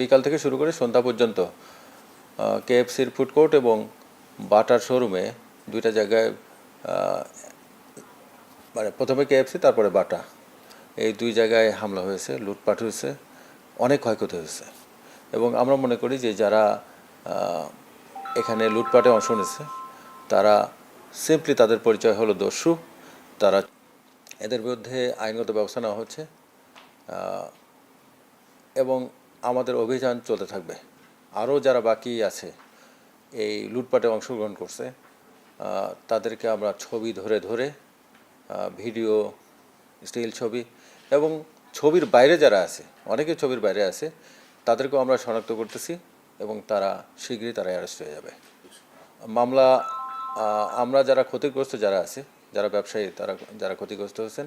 বিকাল থেকে শুরু করে সন্ধ্যা পর্যন্ত কেএফসির ফুড কোর্ট এবং বাটার শোরুমে দুইটা জায়গায় মানে প্রথমে কেএফসি তারপরে বাটা। এই দুই জায়গায় হামলা হয়েছে, লুটপাট হয়েছে, অনেক ক্ষয়ক্ষতি হয়েছে। এবং আমরা মনে করি যে যারা এখানে লুটপাটে অংশ নিয়েছে, তারা সিম্পলি তাদের পরিচয় হলো দস্যু, তারা এদের বিরুদ্ধে আইনগত ব্যবস্থা নেওয়া হচ্ছে এবং আমাদের অভিযান চলতে থাকবে। আরও যারা বাকি আছে, এই লুটপাটে অংশগ্রহণ করছে তাদেরকে আমরা ছবি ধরে ধরে ভিডিও, স্টিল ছবি এবং ছবির বাইরে যারা আছে, অনেকে ছবির বাইরে আছে, তাদেরকেও আমরা শনাক্ত করতেছি এবং তারা শীঘ্রই তারা অ্যারেস্ট হয়ে যাবে। মামলা আমরা যারা ক্ষতিগ্রস্ত যারা আছে, যারা ব্যবসায়ী, তারা, যারা ক্ষতিগ্রস্ত হয়েছেন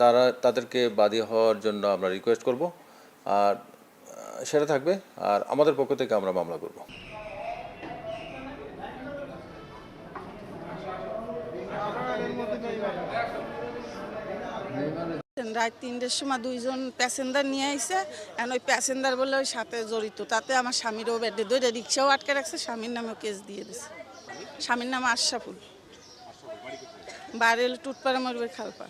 তারা, তাদেরকে বাদী হওয়ার জন্য আমরা রিকোয়েস্ট করব। আর সেটা থাকবে, আর আমাদের পক্ষ থেকে আমরা মামলা করব। রাত তিনটের সময় দুইজন প্যাসেঞ্জার নিয়ে আইছে এখন ওই প্যাসেঞ্জার বলে ওই সাথে জড়িত। তাতে আমার স্বামীরও বেডে দুইটা রিক্সাও আটকে রাখছে, স্বামীর নামেও কেস দিয়ে দিছে। স্বামীর নাম আশরাফুল। বাড়ি টুটপাড়া মরবে খালপা